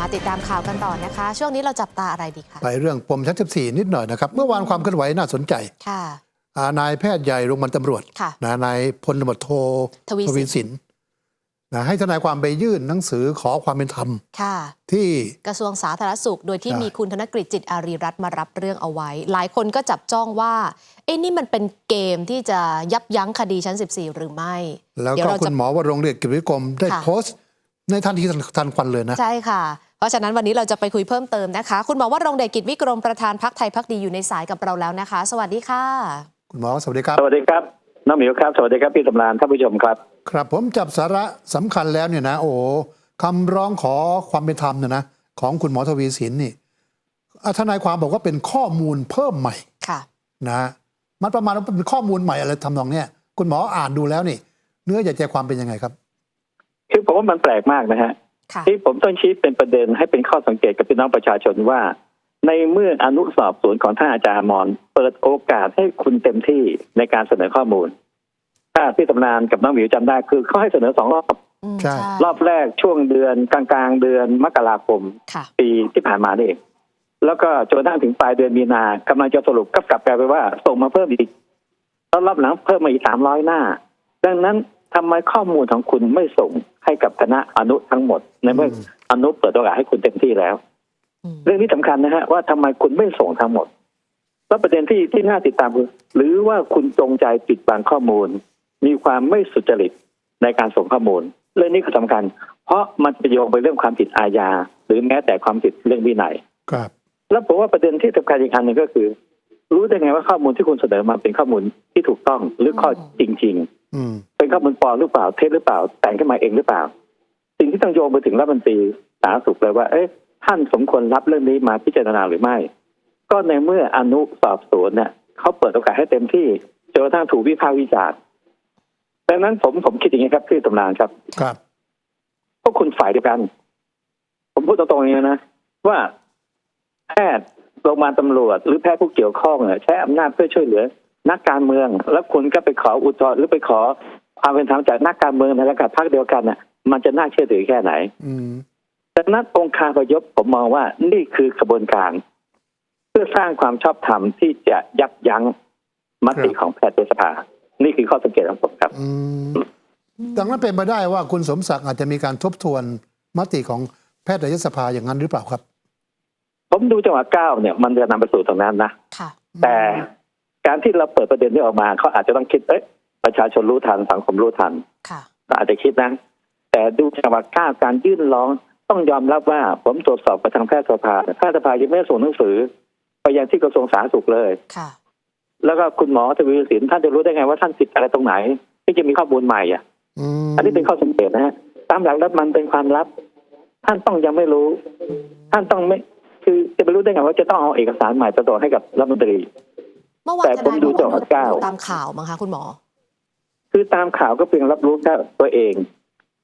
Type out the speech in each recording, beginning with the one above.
มาติดตามข่าวกันต่อนะคะ ช่วงนี้เราจับตาอะไรดีคะไปเรื่องปมชั้น 14 นิดหน่อยนะครับ เมื่อวานความเคลื่อนไหวน่าสนใจค่ะอ่านายแพทย์ใหญ่โรงพยาบาลตำรวจค่ะนะนายพลตำรวจโททวีสินสินนะให้ทนายความไปยื่นหนังสือขอความเป็นธรรมค่ะที่กระทรวงสาธารณสุข โดยที่ใช่มีคุณธนกฤษจิตอารีรัตน์มารับเรื่องเอาไว้ หลายคนก็จับจ้องว่าเอ้นี่มันเป็นเกมที่จะยับยั้งคดีชั้น 14 หรือไม่ แล้วเดี๋ยวก็เราคุจะณหมอวรงค์เดชกิจวิกรมได้ค่ะโพสต์ในทันทีทันควันเลยนะ ใช่ค่ะ เพราะฉะนั้นวันนี้เราจะไปคุยเพิ่มเติมนะคะ คุณหมอว่ารงค์เดชกิจวิกรมประธานพักไทยพักดีอยู่ในสายกับเราแล้วนะคะ สวัสดีค่ะ คุณหมอสวัสดีครับ สวัสดีครับน้องหมิวครับ สวัสดีครับพี่สำรานท่านผู้ชมครับ ครับผมจับสาระสำคัญแล้วเนี่ยนะ โอ้โหคำร้องขอความเป็นธรรมเนี่ยนะของคุณหมอทวีสินนี่อะทนายความบอกว่าเป็นข้อมูลเพิ่มใหม่ค่ะนะมันประมาณว่าเป็นข้อมูลใหม่อะไรทำนองเนี้ยคุณหมออ่านดูแล้วนี่ เนื้อใหญ่ใจความเป็นยังไงครับ คือผมว่ามันแปลกมากนะฮะค่ะ ที่ผมต้องชี้เป็นประเด็นให้เป็นข้อสังเกตกับพี่น้องประชาชนว่า ในเมื่ออนุสอบสวนของท่านอาจารย์อมรเปิดโอกาสให้คุณเต็มที่ในการเสนอข้อมูล ถ้าพี่สำรานกับน้องหมิวจำได้คือเขาให้เสนอสองรอบอืมใช่รอบแรกช่วงเดือนกลางๆ เดือนมกราคมค่ะปีที่ผ่านมานี่เองแล้วก็จนกระทั่งถึงปลายเดือนมีนากำลังจะสรุปก็กลับกลายไปนว่า ส่งมาเพิ่มอีกแล้วรอบหลังเพิ่มมาอีกสามร้อยหน้า ดังนั้น ทำไมข้อมูลของคุณไม่ส่งให้กับคณะอนุทั้งหมด ในเมื่ออมอนุเปิดโอกาสให้คุณเต็มที่แล้วอืมเรื่องนี้สำคัญนะฮะว่าทำไมคุณไม่ส่งทั้งหมดแล้วประเด็นที่ที่น่าติดตามคือหรือว่าคุณจงใจปิดบังข้อมูล มีความไม่สุจริตในการส่งข้อมูล เรื่องนี้ก็สำคัญ เพราะมันจะโยงไปเรื่องความผิดอาญา หรือแม้แต่ความผิดเรื่องวินัยครับ แล้วผมว่าประเด็นที่สำคัญอีกอันหนึ่งก็คือ รู้ได้ไงว่าข้อมูลที่คุณเสนอมาเป็นข้อมูลที่ถูกต้องหรือข้อจริงอืมๆเป็น ข้อมูลปลอมหรือเปล่าเท็จหรือเปล่า แต่งขึ้นมาเองหรือเปล่า สิ่งที่ต้องโยงไปถึงรัฐมนตรีสาธารณสุขเลยว่า เอ๊ะท่านสมควรรับเรื่องนี้มาพิจารณาหรือไม่ ก็ในเมื่ออนุสอบสวนเนี่ยเขาเปิดโอกาสให้เต็มที่จนกระทั่งถูกวิพากษ์วิจารณ์ดังนั้นผมผมคิดอย่างนี้ครับพี่ตำนานครับ ครับพวกคุณฝ่ายเดียวกัน ผมพูดตรงๆอย่างนี้นะว่าแพทย์โรงพยาบาลตำรวจ หรือแพทย์ผู้เกี่ยวข้องเนี่ยใช้อำนาจเพื่อช่วยเหลือ นักการเมือง แล้วคุณก็ไปขออุทธรณ์หรือไปขอ ความเป็นธรรมจากนักการเมืองในระดับพรรคเดียวกันน่ะ มันจะน่าเชื่อถือแค่ไหน อืมดังนั้นองค์คาพยพผมมองว่านี่คือกระบวนการ เพื่อสร้างความชอบธรรมที่จะยับยั้งมติของแพทยสภา นี่คือข้อสังเกตของผมครับอืมดังนั้นเป็นไปได้ว่าคุณสมศักดิ์อาจจะมีการทบทวนมติของแพทยสภาอย่างนั้นหรือเปล่าครับ ผมดูจังหวะก้าวเนี่ย มันจะนำไปสู่ตรงนั้นนะค่ะแต่การที่เราเปิดประเด็นนี้ออกมาเขาอาจจะต้องคิดเอ๊ะ ประชาชนรู้ทันสังคมรู้ทันค่ะก็อาจจะคิดนะ แต่ดูจังหวะก้าวการยื่นร้องต้องยอมรับว่าผมตรวจสอบกับทางแพทยสภาแพทยสภายังไม่ได้ส่งหนังสือ ไปยังที่กระทรวงสาธารณสุขเลยค่ะ แล้วก็คุณหมอทวีสินท่านจะรู้ได้ไงว่าท่านผิดอะไรตรงไหนที่จะมีข้อมูลใหม่อะอืมอันนี้เป็นข้อสังเกตนะฮะตามหลักแล้วมันเป็นความลับ ท่านต้องยังไม่รู้ ท่านต้องไม่ คือจะไปรู้ได้ไงว่าจะต้องเอาเอกสารใหม่ไปส่งให้กับรัฐมนตรี เมื่อวานแต่ทผมนายดูบอกจังหวะก้าวตามข่าวมั้งคะคุณหมอ คือตามข่าวก็เพียงรับรู้แค่ตัวเอง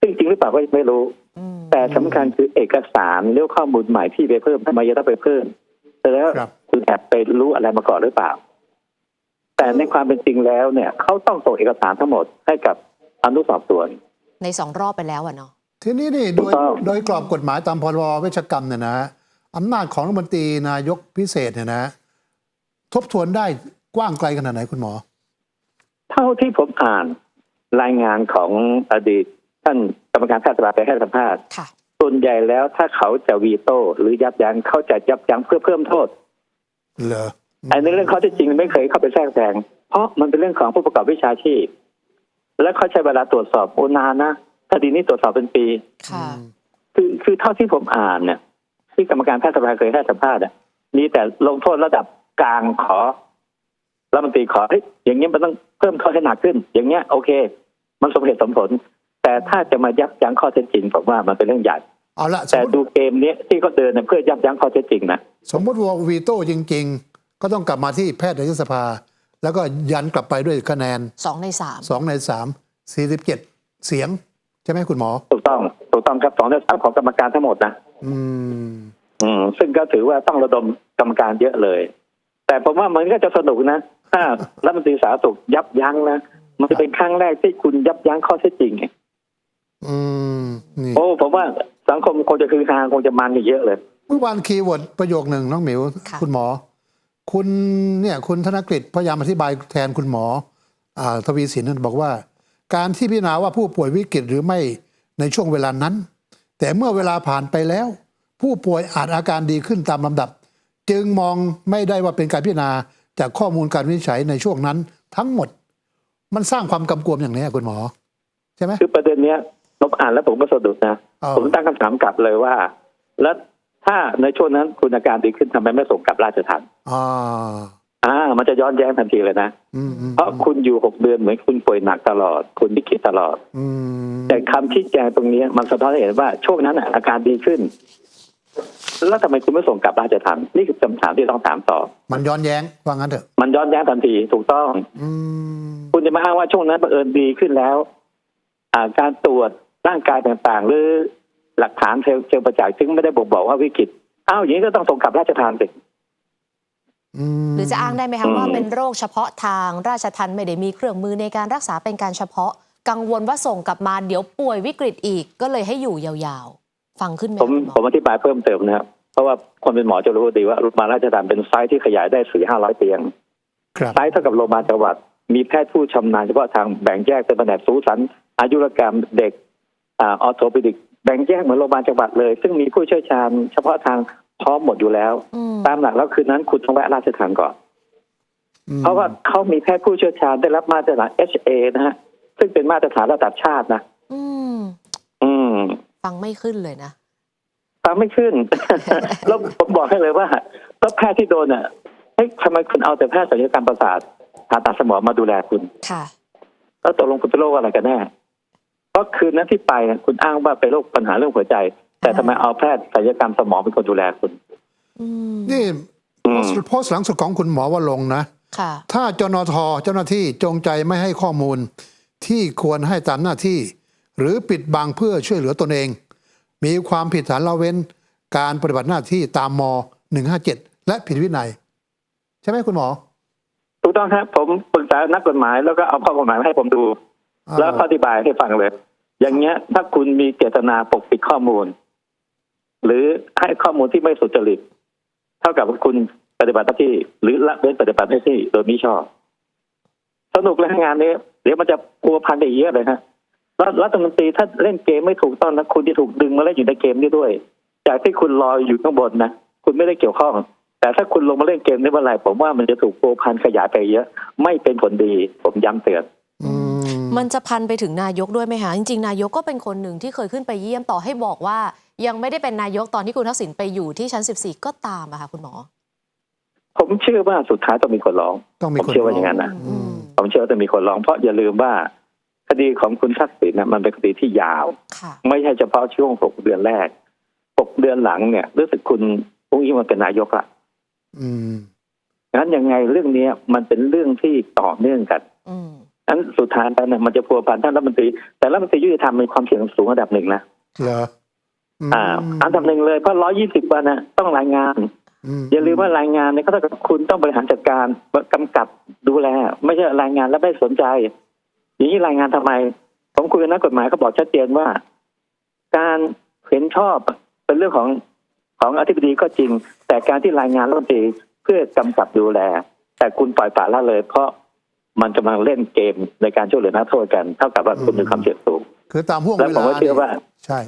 ซึ่งจริงหรือเปล่าก็ไม่รู้อืมแต่สำคัญคือเอกสารหรือข้อมูลใหม่ที่ไปเพิ่มทำไมจะต้องไปเพิ่มแต่แล้วครับคุณแอบไปรู้อะไรมาก่อนหรือเปล่า แต่ในความเป็นจริงแล้วเนี่ยเขาต้องส่งเอกสารทั้งหมดให้กับอนุสอบสวน ในสองรอบไปแล้วอะเนาะทีนี้นี่โดยถูกต้องโดยกรอบกฎหมายตามพรบเวชกรรมเนี่ยนะอำนาจของรัฐมนตรีนายกพิเศษเนี่ยนะ ทบทวนได้กว้างไกลขนาดไหนคุณหมอ เท่าที่ผมอ่านรายงานของอดีตท่านกรรมการแพทยสภาไปให้สัมภาษณ์ค่ะส่วนใหญ่แล้วถ้าเขาจะวีโต้หรือยับยั้งเขาจะยับยั้งเพื่อเพิ่มโทษเหรอไอ้ในเรื่องข้อเที่จริงไม่เคยเข้าไปแทรกแซงเพราะมันเป็นเรื่องของผู้ประกอบวิชาชีพ และเขาใช้เวลาตรวจสอบโอนานนะคดีนี้ตรวจสอบเป็นปีค่ะคือคือเท่าที่ผมอ่านเนี่ยที่กรรมการแพทยสภาเคยให้สัมภาษณ์อะมีแต่ลงโทษระดับกลางขอ รัฐมนตรีขอเฮ้ยอย่างเงี้ยมันต้องเพิ่มโทษให้หนักขึ้น อย่างเงี้ยโอเค มันสมเหตุสมผล แต่ถ้าจะมายับยั้งข้อเท็จจริงผมว่ามันเป็นเรื่องใหญ่เอาละสแต่มมติดูเกมเนี้ยที่เขาเดินเนี่ยเพื่อยับยั้งข้อเท็จจริงนะสมมติว่าวีโต้จริง ๆ ก็ต้องกลับมาที่แพทยสภา แล้วก็ยันกลับไปด้วยคะแนนสองในสาม2ใน3 47เสียง ใช่ไหมคุณหมอ ถูกต้องถูกต้องครับสองในสามของกรรมการทั้งหมดนะอืม อืม ซึ่งก็ถือว่าต้องระดมกรรมการเยอะเลย แต่ผมว่ามันก็จะสนุกนะ ถ้ารัฐมนตรีสาธารณสุขยับยั้งนะมันจะเป็นครั้งแรกที่คุณยับยั้งข้อเท็จจริงไงอืมนี่โอ้ผมว่าสสังคมคงจะคือฮาคงจะมันกันเยอะเลย เมื่อวานคีย์เวิร์ดประโยคหนึ่งน้องหมิวค่ะคุณหมอ คุณเนี่ย คุณธนกฤษพยายามอธิบายแทนคุณหมอ อ่าทวีสินนั่นบอกว่า การที่พิจารณาว่าผู้ป่วยวิกฤตหรือไม่ในช่วงเวลานั้น แต่เมื่อเวลาผ่านไปแล้ว ผู้ป่วยอาจอาการดีขึ้นตามลำดับ จึงมองไม่ได้ว่าเป็นการพิจารณา จากข้อมูลการวินิจฉัยในช่วงนั้น ทั้งหมด มันสร้างความกำกวมอย่างนี้คุณหมอ ใช่ไหมคือประเด็นเนี้ยผมอ่านแล้วผมก็สะดุดนะอ้าวผมตั้งคำถามกลับเลยว่า แล้วถ้าในช่วงนั้นคุณอาการดีขึ้นทำไมไม่ส่งกลับราชทัณฑ์อ่าอ่า มันจะย้อนแย้งทันทีเลยนะอืมอืมเพราะคุณอยู่หกเดือนเหมือนคุณป่วยหนักตลอด คุณวิกฤตตลอดอืมแต่คำชี้แจงตรงนี้มันสะท้อนให้เห็นว่าช่วงนั้นน่ะอาการดีขึ้น แล้วทำไมคุณไม่ส่งกลับราชทัณฑ์นี่คือคำถามที่ต้องถามต่อ มันย้อนแย้งว่างั้นเถอะ มันย้อนแย้งทันทีถูกต้องอืมคุณจะมาอ้างว่าช่วงนั้นบังเอิญดีขึ้นแล้ว อ่าการตรวจร่างกายต่างๆ หรือหลักฐานเชิงเชิงประจักษ์ซึ่งไม่ได้บ่งบอกว่าวิกฤตอ้าวอย่างนี้ก็ต้องส่งกลับราชทานสิอืมหรือจะอ้างได้ไหมอืคะมว่าเป็นโรคเฉพาะทางราชทันไม่ได้มีเครื่องมือในการรักษาเป็นการเฉพาะ กังวลว่าส่งกลับมาเดี๋ยวป่วยวิกฤตอีกก็เลยให้อยู่ยาวๆ ฟังขึ้นไหมผมคะคุณหมผมอธิบายเพิ่มเติมนะครับ เพราะว่าคนเป็นหมอจะรู้ดีว่าโรงพยาบาลราชทานเป็นไซต์ที่ขยายได้สี่ห้าร้อยเตียงครับไซต์เท่ากับโรงพยาบาลจังหวัด มีแพทย์ผู้ชำนาญเฉพาะทางแบ่งแยกเป็นแผนกสูสันอายุรกรรมเด็กอ่าออโทปิดิกแบ่งแยกเหมือนโรงพยาบาลจังหวัดเลย ซึ่งมีผู้เชี่ยวชาญเฉพาะทางพร้อมหมดอยู่แล้วอืมตามหลักแล้วคืนนั้นคุณต้องแวะราชทานก่อนอืมเพราะว่าเขามีแพทย์ผู้เชี่ยวชาญได้รับมาตรฐาน HA นะฮะซึ่งเป็นมาตรฐานระดับชาตินะอืมอืม ฟังไม่ขึ้นเลยนะฟังไม่ขึ้น แล้วผมบอกให้เลยว่า ก็แพทย์ที่โดนอะเฮ้ยทำไมคุณเอาแต่แพทย์ศัลยกรรมประสาทผ่าตัดสมองมาดูแลคุณค่ะแล้วตกลงคุณเป็นโรคอะไรกันแน่เพราะคืนนั้นที่ไปเนี่ยคุณอ้างว่าเป็นโรคปัญหาเรื่องหัวใจ แต่ทำไมเอาแพทย์ศัลยกรรมสมองเป็นคนดูแลคุณอืมนี่อืมโพสต์หลังสุดของคุณหมอว่าลงค์นะค่ะถ้าจนทเจ้าหน้าที่จงใจไม่ให้ข้อมูลที่ควรให้ตามหน้าที่ หรือปิดบังเพื่อช่วยเหลือตนเอง มีความผิดฐานละเว้น การปฏิบัติหน้าที่ตามม 157 และผิดวินัย ใช่ไหมคุณหมอ ถูกต้องครับ ผมปรึกษานักกฎหมายแล้วก็เอาข้อกฎหมายมาให้ผมดูอ่าแล้วก็อธิบายให้ฟังเลย อย่างเงี้ยถ้าคุณมีเจตนาปกปิดข้อมูล หรือให้ข้อมูลที่ไม่สุจริต เท่ากับว่าคุณปฏิบัติหน้าที่ หรือละเว้นปฏิบัติหน้าที่โดยมิชอบสนุกเลยงานนี้ เดี๋ยวมันจะพัวพันไปอีกเยอะเลยฮะแล้ว รัฐมนตรีถ้าเล่นเกมไม่ถูกต้องนะคุณจะถูกดึงมาเล่นอยู่ในเกมนี้ด้วย จากที่คุณรออยู่ข้างบนนะคุณไม่ได้เกี่ยวข้อง แต่ถ้าคุณลงมาเล่นเกมนี้เมื่อไหร่ผมว่ามันจะถูกพัวพันขยายไปเยอะ ไม่เป็นผลดี ผมย้ำเตือนอืมมันจะพันไปถึงนายกด้วยไหมคะจริงๆ นายกก็เป็นคนหนึ่งที่เคยขึ้นไปเยี่ยมต่อให้บอกว่า ยังไม่ได้เป็นนายกตอนที่คุณทักษิณไปอยู่ที่ชั้น 14 ก็ตามอะค่ะคุณหมอ ผมเชื่อว่าสุดท้ายต้องมีคนร้อง ต้องมีผมคนเชื่อว่าอย่างนั้นนะอืมผมเชื่อว่าจะมีคนร้องเพราะอย่าลืมว่า คดีของคุณทักษิณนะมันเป็นคดีที่ยาวค่ะไม่ใช่เฉพาะช่วงหกเดือนแรกหกเดือนหลังเนี่ยรู้สึกคุณอุ้งอิงมันเป็นนายกละอืมงั้นยังไงเรื่องเนี้ยมันเป็นเรื่องที่ต่อเนื่องกันอืมนั้นสุดท้ายแล้วเนี่ยมันจะพัวพันท่านรัฐมนตรี แต่รัฐมนตรียุติธรรมมีความเสี่ยงสูงระดับหนึ่งนะเหรอมอ่าอันดับหนึ่งเลยเพราะร้อยี่สิบวันนะต้องรายงานมอย่าลืมว่ารายงานเนี่ยก็เท่ากับคุณต้องบริหารจัดการกำกับดูแล ไม่ใช่รายงานแล้วไม่สนใจ อย่างนี้รายงานทำไม ผมคุยกับนักกฎหมายเขาบอกชัดเจนว่า การเห็นชอบเป็นเรื่องของของอธิบดีก็จริง แต่การที่รายงานรัฐมนตรีเพื่อกำกับดูแล แต่คุณปล่อยปละละเลย เพราะมันกำลังเล่นเกมในการช่วยเหลือนักโทษกันเท่ากับว่าคุณมีความเสี่ยงสูงคือตามห่วงแล้วเวผมลาก็เชื่อว่า ใช่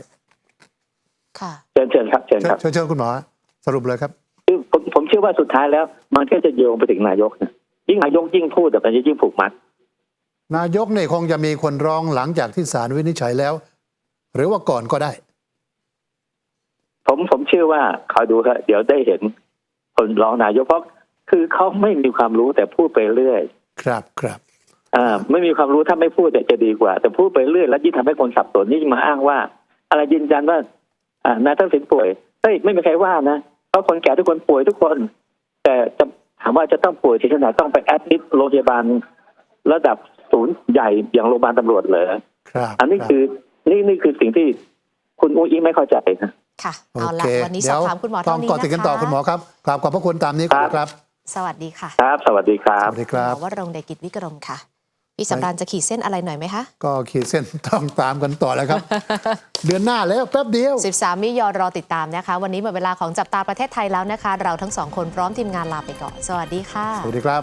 ค่ะเชิญเชิญครับเชิญเชิญครับเชิญเชิญคุณหมอสรุปเลยครับคือผมผมเชื่อว่าสุดท้ายแล้ว มันก็จะโยงไปถึงนายกนะยิ่งนายกยิ่งพูดแต่มันจะยิ่งผูกมัด นายกเนี่ยคงจะมีคนร้องหลังจากที่ศาลวินิจฉัยแล้ว หรือว่าก่อนก็ได้ ผมผมเชื่อว่าคอยดูครับเดี๋ยวได้เห็นคนร้องนายกเพราะคือเขาไม่มีความรู้แต่พูดไปเรื่อย ครับครับอ่าไม่มีความรู้ถ้าไม่พูดเนี่ยจะดีกว่า แต่พูดไปเรื่อยแล้วยิ่งทำให้คนสับสนนี่มาอ้างว่า อะไรยืนยันว่า อ่านายทักษิณป่วยเฮ้ยไม่มีใครว่านะเพราะคนแก่ทุกคนป่วยทุกคน แต่จะถามว่าจะต้องป่วยถึงขนาดต้องไปแอดมิดโรงพยาบาลระดับ ศูนย์ใหญ่อย่างโรงพยาบาลตำรวจเหรอครับอันนี้รับคือนี่นี่คือสิ่งที่คุณอุ้งอิงไม่เข้าใจนะค่ะโอเอาละเควันนี้สเดี๋อบยวถามคุณหมอต้อเท่างนี้ก่อนติดนะกันต่อคะคุณหมอครับกราบขอบพระคุณตามนี้ครับครับสวัสดีค่ะ ครับ สวัสดีครัสบวัสดีครับหมอวรงค์เดชกิจวิกรมค่ะพี่สำราญจะขีดเส้นอะไรหน่อยไหมคะ ก็ขีดเส้นต้องตามกันต่อแล้วครับ เดือนหน้าแล้วแป๊บเดียว 13 มิยอรอติดตามนะคะ วันนี้หมดเวลาของจับตาประเทศไทยแล้วนะคะ เราทั้งสองคนพร้อมทีมงานลาไปก่อน สวัสดีค่ะ สวัสดีครับ